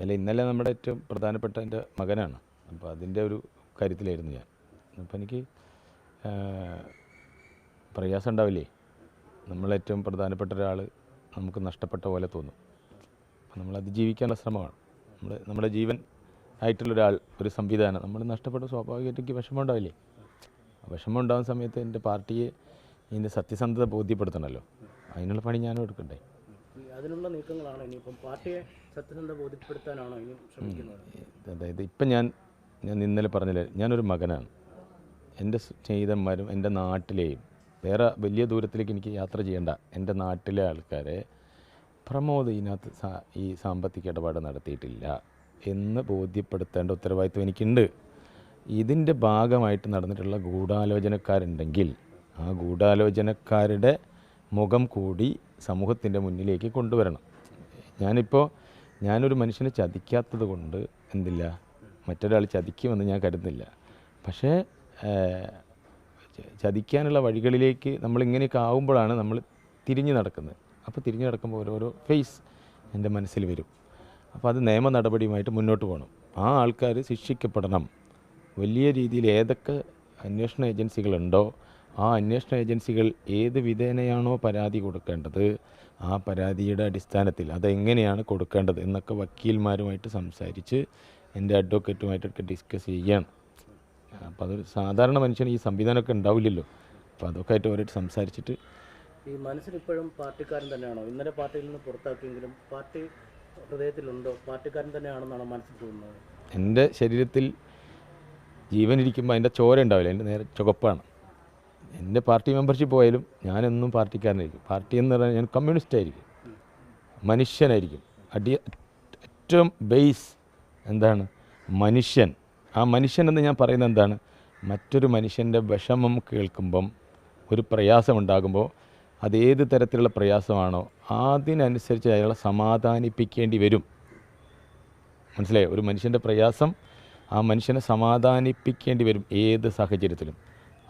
അല്ല ഇന്നലെ നമ്മുടെ ഏറ്റവും പ്രധാനപ്പെട്ട എന്റെ മകനാണ്. അപ്പോൾ അതിന്റെ ഒരു കാര്യത്തിലായിരുന്നു ഞാൻ. അപ്പോൾ എനിക്ക് പ്രയാസം ഉണ്ടാവില്ലേ? നമ്മളേറ്റവും പ്രധാനപ്പെട്ട ഒരാൾ നമുക്ക് നഷ്ടപ്പെട്ട പോലെ തോന്നും. അപ്പോൾ നമ്മൾ അതിജീവിക്കാനുള്ള ശ്രമമാണ്. നമ്മൾ നമ്മുടെ ജീവൻ ആയിട്ടുള്ളൊരാൾ ഒരു സംവിധാനം. നമ്മൾ നഷ്ടപ്പെട്ട സ്വാഭാവികമായിട്ട് എനിക്ക് വിഷമം ഉണ്ടാവില്ലേ? വിഷമം ഉണ്ടാകുന്ന സമയത്ത് എന്റെ പാർട്ടിയെ ഇതിന്റെ സത്യസന്ധത ബോധ്യപ്പെടുത്തണമല്ലോ. അതിനുള്ള പണി ഞാനും എടുക്കണ്ടേ? അതിനുള്ള നീക്കങ്ങളാണ് ഇനിയിപ്പം പാർട്ടിയെ സത്യസന്ധ ബോധ്യപ്പെടുത്താനാണോ ഇനി ശ്രമിക്കുന്നത്? അതായത് ഇപ്പം ഞാൻ ഞാൻ ഇന്നലെ പറഞ്ഞില്ലേ ഞാനൊരു മകനാണ്. എന്റെ സ്നേഹിതന്മാരും എന്റെ നാട്ടിലെയും വേറെ വലിയ ദൂരത്തിലേക്ക് എനിക്ക് യാത്ര ചെയ്യേണ്ട എന്റെ നാട്ടിലെ ആൾക്കാരെ പ്രമോദ് ഇതിനകത്ത് ഈ സാമ്പത്തിക ഇടപാട് നടത്തിയിട്ടില്ല എന്ന് ബോധ്യപ്പെടുത്തേണ്ട ഉത്തരവാദിത്വം എനിക്കുണ്ട്. ഇതിന്റെ ഭാഗമായിട്ട് നടന്നിട്ടുള്ള ഗൂഢാലോചനക്കാരുണ്ടെങ്കിൽ ആ ഗൂഢാലോചനക്കാരുടെ മുഖം കൂടി സമൂഹത്തിന്റെ മുന്നിലേക്ക് കൊണ്ടുവരണം. ഞാനിപ്പോൾ ഞാനൊരു മനുഷ്യനെ ചതിക്കാത്തത് കൊണ്ട് എന്തില്ല മറ്റൊരാൾ ചതിക്കുമെന്ന് ഞാൻ കരുതുന്നില്ല. പക്ഷേ ചതിക്കാനുള്ള വഴികളിലേക്ക് നമ്മളിങ്ങനെയൊക്കെ ആവുമ്പോഴാണ് നമ്മൾ തിരിഞ്ഞു നടക്കുന്നത്. അപ്പോൾ തിരിഞ്ഞു നടക്കുമ്പോൾ ഓരോരോ ഫേസ് എന്റെ മനസ്സിൽ വരും. അപ്പോൾ അത് നിയമ നടപടിയുമായിട്ട് മുന്നോട്ട് പോകണം. ആ ആൾക്കാർ ശിക്ഷിക്കപ്പെടണം. വലിയ രീതിയിൽ ഏതൊക്കെ അന്വേഷണ ഏജൻസികളുണ്ടോ ആ അന്വേഷണ ഏജൻസികൾ ഏത് വിധേനയാണോ പരാതി കൊടുക്കേണ്ടത് ആ പരാതിയുടെ അടിസ്ഥാനത്തിൽ അതെങ്ങനെയാണ് കൊടുക്കേണ്ടത് എന്നൊക്കെ വക്കീൽമാരുമായിട്ട് സംസാരിച്ച് എന്റെ അഡ്വക്കേറ്റുമായിട്ടൊക്കെ ഡിസ്കസ് ചെയ്യണം അപ്പോൾ അതൊരു സാധാരണ മനുഷ്യന് ഈ സംവിധാനമൊക്കെ ഉണ്ടാവില്ലല്ലോ. അപ്പോൾ അതൊക്കെ ആയിട്ട് അവരായിട്ട് സംസാരിച്ചിട്ട് ഈ മനസ്സിലിപ്പോഴും പാർട്ടിക്കാരൻ തന്നെയാണോ? ഇന്നലെ പാർട്ടിയിൽ നിന്ന് പുറത്താക്കിയെങ്കിലും പാർട്ടി ഹൃദയത്തിലുണ്ടോ? പാർട്ടിക്കാരൻ തന്നെയാണെന്നാണോ മനസ്സിൽ തോന്നുന്നത്? എന്റെ ശരീരത്തിൽ ജീവനിരിക്കുമ്പോൾ അതിന്റെ ചോര ഉണ്ടാവില്ല. എന്റെ നേരെ ചുവപ്പാണ്. എന്റെ പാർട്ടി മെമ്പർഷിപ്പ് പോയാലും ഞാനെന്നും പാർട്ടിക്കാരനായിരിക്കും. പാർട്ടി എന്ന് പറഞ്ഞാൽ ഞാൻ കമ്മ്യൂണിസ്റ്റ് ആയിരിക്കും മനുഷ്യനായിരിക്കും. അടി ഏറ്റവും ബേസ് എന്താണ്? മനുഷ്യൻ. ആ മനുഷ്യൻ എന്ന് ഞാൻ പറയുന്നത് എന്താണ്? മറ്റൊരു മനുഷ്യന്റെ വിഷമം കേൾക്കുമ്പം ഒരു പ്രയാസമുണ്ടാകുമ്പോൾ അത് ഏത് തരത്തിലുള്ള പ്രയാസമാണോ അതിനനുസരിച്ച് അയാളെ സമാധാനിപ്പിക്കേണ്ടി വരും. മനസ്സിലായോ? ഒരു മനുഷ്യന്റെ പ്രയാസം ആ മനുഷ്യനെ സമാധാനിപ്പിക്കേണ്ടി വരും ഏത് സാഹചര്യത്തിലും.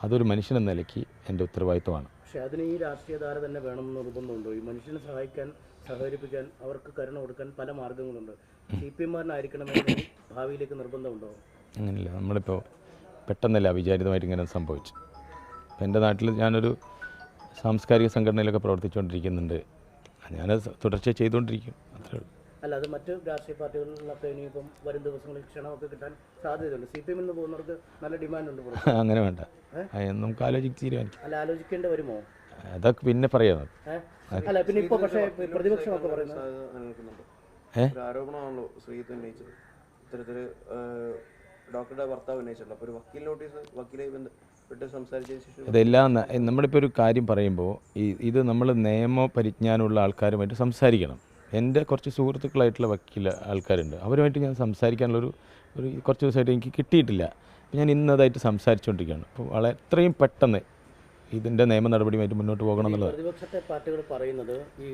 അതൊരു മനുഷ്യനെന്ന നിലയ്ക്ക് എന്റെ ഉത്തരവാദിത്വമാണ്. പക്ഷേ അതിന് ഈ രാഷ്ട്രീയധാര തന്നെ വേണമെന്ന് നിർബന്ധമുണ്ടോ? ഈ മനുഷ്യനെ സഹായിക്കാൻ സഹകരിപ്പിക്കാൻ അവർക്ക് കരുണ കൊടുക്കാൻ പല മാർഗങ്ങളുണ്ട്. സി പി എമ്മാരനായിരിക്കണമെന്ന് ഭാവിയിലേക്ക് നിർബന്ധമുണ്ടോ? അങ്ങനെയല്ല നമ്മളിപ്പോൾ പെട്ടെന്നല്ല അവിചാരിതമായിട്ട് ഇങ്ങനെ സംഭവിച്ചു. എന്റെ നാട്ടിൽ ഞാനൊരു സാംസ്കാരിക സംഘടനയിലൊക്കെ പ്രവർത്തിച്ചുകൊണ്ടിരിക്കുന്നുണ്ട്. ഞാൻ തുടർച്ചയായി ചെയ്തുകൊണ്ടിരിക്കും അത്രേ ഉള്ളൂ. അല്ല അത് മറ്റ് രാഷ്ട്രീയ പാർട്ടികളിലൊക്കെ ഇനിയിപ്പം വരും ദിവസങ്ങളിൽ ക്ഷണമൊക്കെ കിട്ടാൻ സാധ്യതയുണ്ട്. സി പി എമ്മിൽ നിന്ന് പോകുന്നവർക്ക് നല്ല ഡിമാൻഡുണ്ട്. അങ്ങനെ വേണ്ട. നമുക്ക് ആലോചിച്ച് തീരുമാനിക്കാം. അല്ല ആലോചിക്കേണ്ടി വരുമോ? അതൊക്കെ പിന്നെ പറയാം അല്ല പിന്നെ ഇപ്പൊ പക്ഷേ പ്രതിപക്ഷമൊക്കെ പറയുന്നത്? ആരോപണമാണല്ലോ ശ്രീത്ത് ഉന്നയിച്ചത്. ഇത്തരത്തിൽ ഡോക്ടറുടെ ഭർത്താവ് ഉന്നയിച്ചിട്ടുള്ളത് അപ്പോൾ ഒരു വക്കീൽ നോട്ടീസ് വക്കീലെ ബന്ധപ്പെട്ട് സംസാരിച്ചതിന് ശേഷം നമ്മളിപ്പോൾ ഒരു കാര്യം പറയുമ്പോൾ ഈ ഇത് നമ്മൾ നിയമ പരിജ്ഞാനമുള്ള ആൾക്കാരുമായിട്ട് സംസാരിക്കണം. എന്റെ കുറച്ച് സുഹൃത്തുക്കളായിട്ടുള്ള വക്കീൽ ആൾക്കാരുണ്ട്. അവരുമായിട്ട് ഞാൻ സംസാരിക്കാനുള്ളൊരു ഒരു കുറച്ച് ദിവസമായിട്ട് എനിക്ക് കിട്ടിയിട്ടില്ല. അപ്പോൾ ഞാൻ ഇന്നതായിട്ട് സംസാരിച്ചുകൊണ്ടിരിക്കുകയാണ്. അപ്പോൾ വളരെ എത്രയും പെട്ടെന്ന് ഇതിന്റെ നിയമ നടപടിയുമായിട്ട് മുന്നോട്ട് പോകണം എന്നുള്ളത്. പ്രതിപക്ഷത്തെ പാർട്ടികൾ പറയുന്നത് ഈ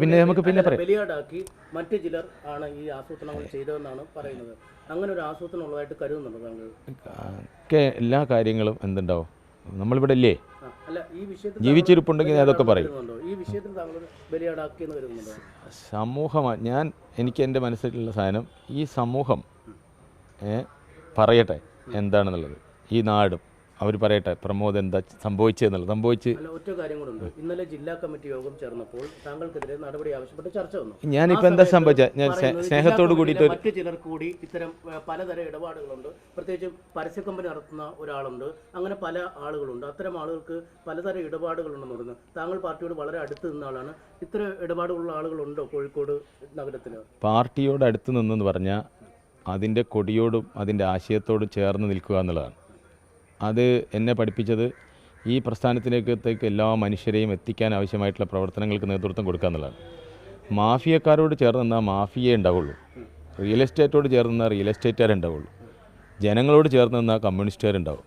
പിന്നെ നമുക്ക് പിന്നെ. ബലിയാടാക്കി മറ്റു ചിലർ ആണ് ഈ ആസൂത്രണങ്ങൾ ചെയ്തതെന്നാണ് പറയുന്നത്. അങ്ങനെ ഒരു ആസൂത്രണം ഉള്ളതായിട്ട് കരുതുന്നുണ്ടോ താങ്കൾ? എല്ലാ കാര്യങ്ങളും എന്തുണ്ടാവും? നമ്മളിവിടെ ഇല്ലേ? ജീവിച്ചിരിപ്പുണ്ടെങ്കിൽ ഞാൻ അതൊക്കെ പറയും. സമൂഹം ഞാൻ എനിക്ക് എന്റെ മനസ്സിലുള്ള സാധനം ഈ സമൂഹം പറയട്ടെ എന്താണെന്നുള്ളത്. ഈ നാടും. അവർ പറയട്ടെ പ്രമോദ് എന്താ സംഭവിച്ചതെന്നുള്ളത് സംഭവിച്ച് ഒറ്റ കാര്യം കൂടെ ഇന്നലെ ജില്ലാ കമ്മിറ്റി യോഗം ചേർന്നപ്പോൾ താങ്കൾക്കെതിരെ നടപടി ആവശ്യപ്പെട്ട് ചർച്ച വന്നു. ഞാനിപ്പോൾ എന്താ സംഭവിച്ച? സംഭവിച്ചത് ഞാൻ സ്നേ- സ്നേഹത്തോട് കൂടിയിട്ട് മറ്റു ചിലർ കൂടി ഇത്തരം പലതരം ഇടപാടുകളുണ്ട്. പ്രത്യേകിച്ച് പരസ്യ കമ്പനി നടത്തുന്ന ഒരാളുണ്ട്. അങ്ങനെ പല ആളുകളുണ്ട്. അത്തരം ആളുകൾക്ക് പലതരം ഇടപാടുകളുണ്ടെന്ന് പറയുന്നത് താങ്കൾ പാർട്ടിയോട് വളരെ അടുത്ത് നിന്ന ആളാണ്. ഇത്തരം ഇടപാടുകളുള്ള ആളുകളുണ്ടോ കോഴിക്കോട് നഗരത്തിൽ പാർട്ടിയോട് അടുത്ത് നിന്നെന്ന് പറഞ്ഞാൽ അതിന്റെ കൊടിയോടും അതിന്റെ ആശയത്തോടും ചേർന്ന് നിൽക്കുക എന്നുള്ളതാണ്. അത് എന്നെ പഠിപ്പിച്ചത് ഈ പ്രസ്ഥാനത്തിലേക്കത്തേക്ക് എല്ലാ മനുഷ്യരെയും എത്തിക്കാൻ ആവശ്യമായിട്ടുള്ള പ്രവർത്തനങ്ങൾക്ക് നേതൃത്വം കൊടുക്കുക എന്നുള്ളതാണ്. മാഫിയക്കാരോട് ചേർന്ന് നിന്നാൽ മാഫിയേ ഉണ്ടാവുള്ളൂ. റിയൽ എസ്റ്റേറ്റോട് ചേർന്ന് നിന്നാൽ റിയൽ എസ്റ്റേറ്റുകാരുണ്ടാവുള്ളൂ ജനങ്ങളോട് ചേർന്ന് നിന്നാൽ കമ്മ്യൂണിസ്റ്റുകാരുണ്ടാവും.